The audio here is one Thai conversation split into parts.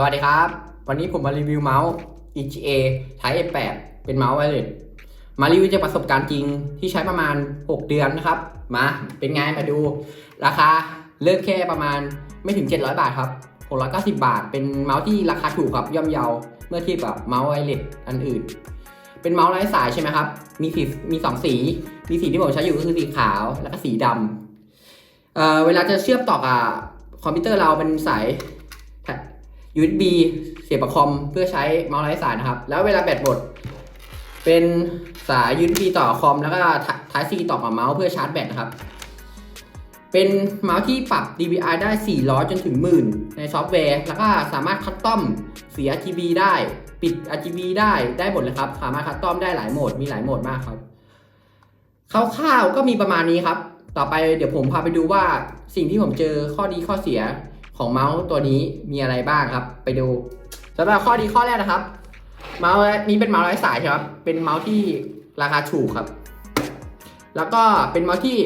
สวัสดีครับ วันนี้ผมมารีวิวเมาส์ EGA Type A8 เป็นเมาส์ไวเลสมารีวิวจากประสบการณ์จริงที่ใช้ประมาณ 6 เดือนนะครับ มาเป็นไงมาดู ราคาเริ่มแค่ประมาณไม่ถึง 700 บาทครับ690 บาท เป็นเมาส์ที่ราคาถูกครับย่อมเยาเมื่อเทียบกับเมาส์ไวเลสอันอื่น เป็นเมาส์ไร้สายใช่ไหมครับ มีสีมีสองสี มีสีที่ผมใช้อยู่ก็คือสีขาวแล้วก็สีดำเเวลาจะเชื่อมต่อกับคอมพิวเตอร์เราเป็นสาย USB เสียบกับคอมเพื่อใช้เมาส์ไร้สายนะครับ แล้วเวลาแบตหมด เป็นสาย USB ต่อคอมแล้วก็ Type C ต่อกับเมาส์เพื่อชาร์จแบตนะครับ เป็นเมาส์ที่ปรับ DPI ได้ 400 จนถึงหมื่นในซอฟต์แวร์ แล้วก็สามารถคัสตอมสี RGB ได้ ปิด RGB ได้ได้หมดเลยครับ สามารถคัสตอมได้หลายโหมดมีหลายโหมดมากครับคร่าวๆก็มีประมาณนี้ครับ ต่อไปเดี๋ยวผมพาไปดูว่าสิ่งที่ผมเจอข้อดีข้อเสีย ของเมาส์ตัวนี้มีอะไรบ้างครับ ไปดูสำหรับข้อดีข้อแรกนะครับ เมาส์นี้เป็นเมาส์ไร้สายใช่ไหมครับเป็นเมาส์ที่ราคาถูกครับ แล้วก็เป็นเมาส์ที่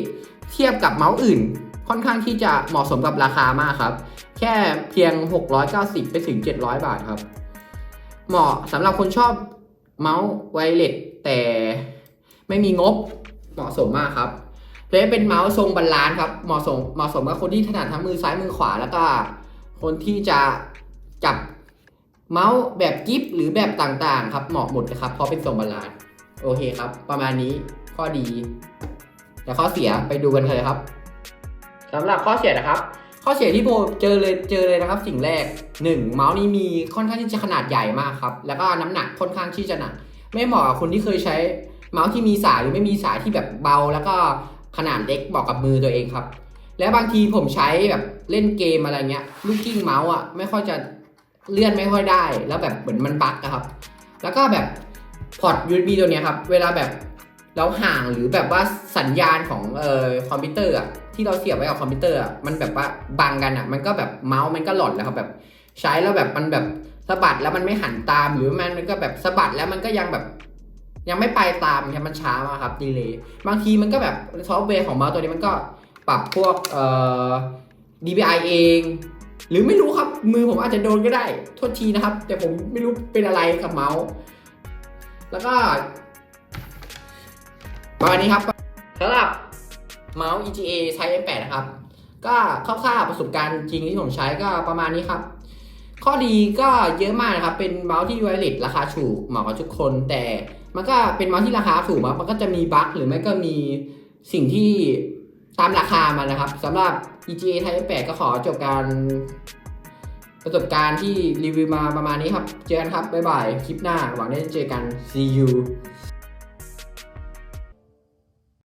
เทียบกับเมาส์อื่น ค่อนข้างที่จะเหมาะสมกับราคามากครับ แค่เพียง 690 ไปถึง 700 บาทครับ เหมาะสำหรับคนชอบเมาส์ไวเลสแต่ไม่มีงบเหมาะสมมากครับ และเป็นเมาส์ทรงบาลานซ์ครับ เหมาะสมเหมาะสมกับคนที่ถนัดทั้งมือซ้ายมือขวาแล้วก็ คนที่จะจับเมาส์แบบกิฟหรือแบบต่างๆ ครับเหมาะหมดนะครับเพราะเป็นทรงบาลานซ์โอเคครับ ประมาณนี้ข้อดี แต่ข้อเสียไปดูกันเลยครับสำหรับข้อเสียนะครับ ข้อเสียที่โบเจอเลยเจอเลยนะครับ สิ่งแรก 1 เมาส์นี้มีค่อนข้างที่จะขนาดใหญ่มากครับ แล้วก็น้ำหนักค่อนข้างที่จะหนักไม่เหมาะกับคนที่เคยใช้เมาส์ที่มีสายหรือไม่มีสายที่แบบเบา แล้วก็ ขนาดเล็กเหมาะกับมือตัวเองครับ และบางทีผมใช้แบบเล่นเกมอะไรเงี้ยลูกกิ้งเมาส์อะไม่ค่อยจะเลื่อนไม่ค่อยได้ แล้วแบบเหมือนมันบั๊กอะครับ แล้วก็แบบพอร์ต USB ตัวเนี้ยครับ เวลาแบบเราห่างหรือแบบว่าสัญญาณของเอ่อคอมพิวเตอร์อะที่เราเสียบไว้กับคอมพิวเตอร์อะมันแบบว่าบังกันอะ มันก็แบบเมาส์มันก็หลอนแล้วครับแบบใช้แล้วแบบมันแบบสะบัดแล้วมันไม่หันตามหรือมันมันก็แบบสะบัดแล้วมันก็ยังแบบ ยังไม่ไปตามครับมันช้ามากครับดีเลยบางทีมันก็แบบซอฟต์แวร์ของเมาส์ตัวนี้มันก็ปรับพวกเอ่อ DPI เอง หรือไม่รู้ครับมือผมอาจจะโดนก็ได้โทษทีนะครับ แต่ผมไม่รู้เป็นอะไรกับเมาส์แล้วก็ประมาณนี้ครับสำหรับเมาส์ EGA ใช้ M8 นะครับ ก็คร่าวๆประสบการณ์จริงที่ผมใช้ก็ประมาณนี้ครับ ข้อดีก็เยอะมากนะครับ เป็นเมาส์ที่ไวเลสราคาถูกเหมาะกับทุกคนแต่ มันก็เป็นเมาส์ที่ราคาสูงมันก็จะมีบั๊กหรือไม่ก็มีสิ่งที่ตามราคามันนะครับสำหรับ EGA Type 8 ก็ขอจบการประสบการณ์ที่รีวิวมาประมาณนี้ครับ เจอกันครับ บ๊ายบาย คลิปหน้า หวังได้เจอกัน see you